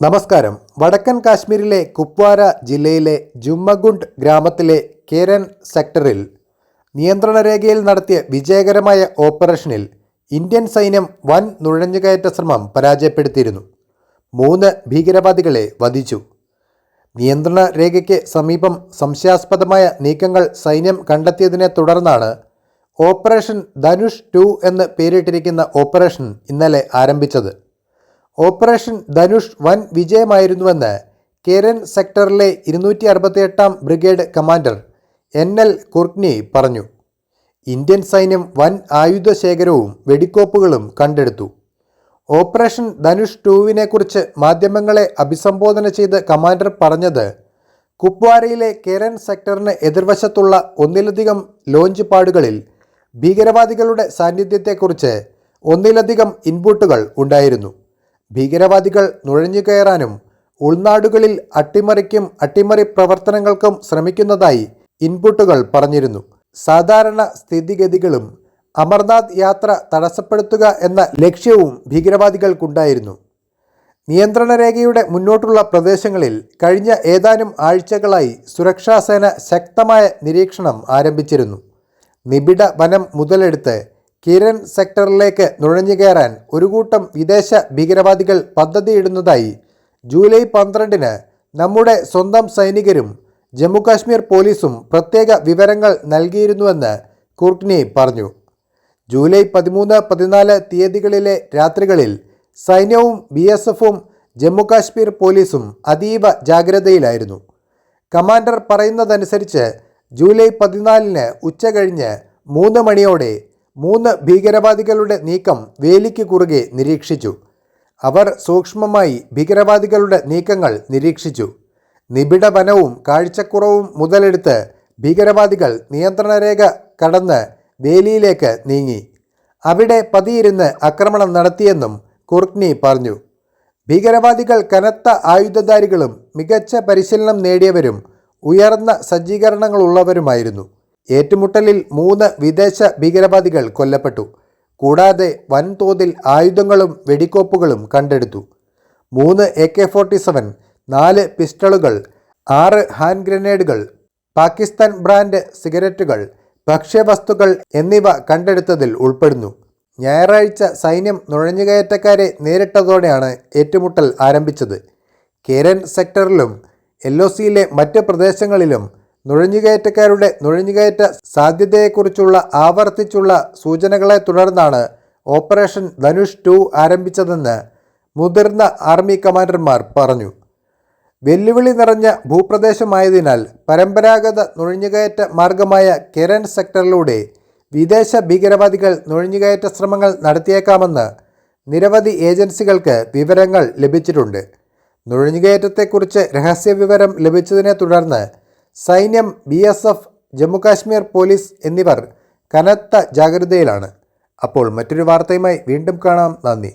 നമസ്കാരം. വടക്കൻ കാശ്മീരിലെ കുപ്വാര ജില്ലയിലെ ജുമ്മഗുണ്ട് ഗ്രാമത്തിലെ കേരൻ സെക്ടറിൽ നിയന്ത്രണ രേഖയിൽ നടത്തിയ വിജയകരമായ ഓപ്പറേഷനിൽ ഇന്ത്യൻ സൈന്യം വൻ നുഴഞ്ഞുകയറ്റ ശ്രമം പരാജയപ്പെടുത്തിയിരുന്നു. മൂന്ന് ഭീകരവാദികളെ വധിച്ചു. നിയന്ത്രണ രേഖയ്ക്ക് സമീപം സംശയാസ്പദമായ നീക്കങ്ങൾ സൈന്യം കണ്ടെത്തിയതിനെ തുടർന്നാണ് ഓപ്പറേഷൻ ധനുഷ് ടു എന്ന് പേരിട്ടിരിക്കുന്ന ഓപ്പറേഷൻ ഇന്നലെ ആരംഭിച്ചത്. ഓപ്പറേഷൻ ധനുഷ് വൻ വിജയമായിരുന്നുവെന്ന് കേരൻ സെക്ടറിലെ ഇരുന്നൂറ്റി അറുപത്തിയെട്ടാം ബ്രിഗേഡ് കമാൻഡർ എൻ എൽ കുർഗ്നി പറഞ്ഞു. ഇന്ത്യൻ സൈന്യം വൻ ആയുധ ശേഖരവും വെടിക്കോപ്പുകളും കണ്ടെടുത്തു. ഓപ്പറേഷൻ ധനുഷ് ടൂവിനെക്കുറിച്ച് മാധ്യമങ്ങളെ അഭിസംബോധന ചെയ്ത് കമാൻഡർ പറഞ്ഞത് കുപ്വാരയിലെ കേരൻ സെക്ടറിന് എതിർവശത്തുള്ള ഒന്നിലധികം ലോഞ്ച് പാടുകളിൽ ഭീകരവാദികളുടെ സാന്നിധ്യത്തെക്കുറിച്ച് ഒന്നിലധികം ഇൻപുട്ടുകൾ ഉണ്ടായിരുന്നു. ഭീകരവാദികൾ നുഴഞ്ഞുകയറാനും ഉൾനാടുകളിൽ അട്ടിമറിക്കും അട്ടിമറി പ്രവർത്തനങ്ങൾക്കും ശ്രമിക്കുന്നതായി ഇൻപുട്ടുകൾ പറഞ്ഞിരുന്നു. സാധാരണ സ്ഥിതിഗതികളും അമർനാഥ് യാത്ര തടസ്സപ്പെടുത്തുക എന്ന ലക്ഷ്യവും ഭീകരവാദികൾക്കുണ്ടായിരുന്നു. നിയന്ത്രണ രേഖയുടെ മുന്നോട്ടുള്ള പ്രദേശങ്ങളിൽ കഴിഞ്ഞ ഏതാനും ആഴ്ചകളായി സുരക്ഷാസേന ശക്തമായ നിരീക്ഷണം ആരംഭിച്ചിരുന്നു. നിബിഡ വനം മുതലെടുത്ത് കിരൺ സെക്ടറിലേക്ക് നുഴഞ്ഞുകയറാൻ ഒരു കൂട്ടം വിദേശ ഭീകരവാദികൾ പദ്ധതിയിടുന്നതായി ജൂലൈ പന്ത്രണ്ടിന് നമ്മുടെ സ്വന്തം സൈനികരും ജമ്മുകാശ്മീർ പോലീസും പ്രത്യേക വിവരങ്ങൾ നൽകിയിരുന്നുവെന്ന് കുർട്ട്നി പറഞ്ഞു. ജൂലൈ പതിമൂന്ന് പതിനാല് തീയതികളിലെ രാത്രികളിൽ സൈന്യവും ബി എസ് എഫും ജമ്മുകാശ്മീർ പോലീസും അതീവ ജാഗ്രതയിലായിരുന്നു. കമാൻഡർ പറയുന്നതനുസരിച്ച് ജൂലൈ പതിനാലിന് ഉച്ച കഴിഞ്ഞ് മൂന്ന് മണിയോടെ മൂന്ന് ഭീകരവാദികളുടെ നീക്കം വേലിക്ക് കുറുകെ നിരീക്ഷിച്ചു. അവർ സൂക്ഷ്മമായി ഭീകരവാദികളുടെ നീക്കങ്ങൾ നിരീക്ഷിച്ചു. നിബിഡ വനവും കാഴ്ചക്കുറവും മുതലെടുത്ത് ഭീകരവാദികൾ നിയന്ത്രണരേഖ കടന്ന് വേലിയിലേക്ക് നീങ്ങി. അവിടെ പതിയിരുന്ന് ആക്രമണം നടത്തിയെന്നും കുർഗ്നി പറഞ്ഞു. ഭീകരവാദികൾ കനത്ത ആയുധധാരികളും മികച്ച പരിശീലനം നേടിയവരും ഉയർന്ന സജ്ജീകരണങ്ങളുള്ളവരുമായിരുന്നു. ഏറ്റുമുട്ടലിൽ മൂന്ന് വിദേശ ഭീകരവാദികൾ കൊല്ലപ്പെട്ടു. കൂടാതെ വൻതോതിൽ ആയുധങ്ങളും വെടിക്കോപ്പുകളും കണ്ടെടുത്തു. മൂന്ന് എ കെ ഫോർട്ടി സെവൻ നാല് പിസ്റ്റളുകൾ ആറ് ഹാൻഡ് ഗ്രനേഡുകൾ പാകിസ്ഥാൻ ബ്രാൻഡ് സിഗരറ്റുകൾ ഭക്ഷ്യവസ്തുക്കൾ എന്നിവ കണ്ടെടുത്തതിൽ ഉൾപ്പെടുന്നു. ഞായറാഴ്ച സൈന്യം നുഴഞ്ഞുകയറ്റക്കാരെ നേരിട്ടതോടെയാണ് ഏറ്റുമുട്ടൽ ആരംഭിച്ചത്. കേരൻ സെക്ടറിലും എൽ ഒ സിയിലെ മറ്റ് പ്രദേശങ്ങളിലും നുഴഞ്ഞുകയറ്റക്കാരുടെ നുഴഞ്ഞുകയറ്റ സാധ്യതയെക്കുറിച്ചുള്ള ആവർത്തിച്ചുള്ള സൂചനകളെ തുടർന്നാണ് ഓപ്പറേഷൻ ധനുഷ് ടു ആരംഭിച്ചതെന്ന് മുതിർന്ന ആർമി കമാൻഡർമാർ പറഞ്ഞു. വെല്ലുവിളി നിറഞ്ഞ ഭൂപ്രദേശമായതിനാൽ പരമ്പരാഗത നുഴഞ്ഞുകയറ്റ മാർഗമായ കിരൺ സെക്ടറിലൂടെ വിദേശ ഭീകരവാദികൾ നുഴഞ്ഞുകയറ്റ ശ്രമങ്ങൾ നടത്തിയേക്കാമെന്ന് നിരവധി ഏജൻസികൾക്ക് വിവരങ്ങൾ ലഭിച്ചിട്ടുണ്ട്. നുഴഞ്ഞുകയറ്റത്തെക്കുറിച്ച് രഹസ്യവിവരം ലഭിച്ചതിനെ തുടർന്ന് സൈന്യം B S F Jammu Kashmir police എന്നിവർ കനത്ത ജാഗ്രതയിലാണ്. അപ്പോൾ മറ്റൊരു വാർത്തയുമായി വീണ്ടും കാണാം. നന്ദി.